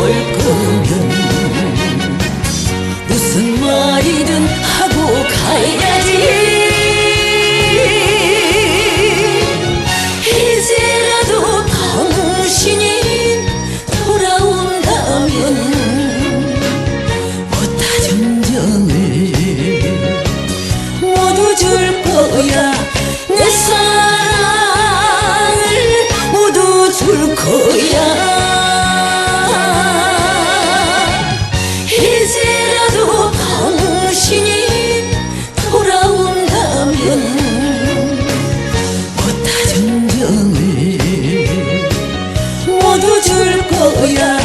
올 거면 무슨 말이든 하고 가야지. 이제라도 당신이 돌아온다면 못다 정정을 모두 줄 거야. 내 사랑을 모두 줄 거야. 过呀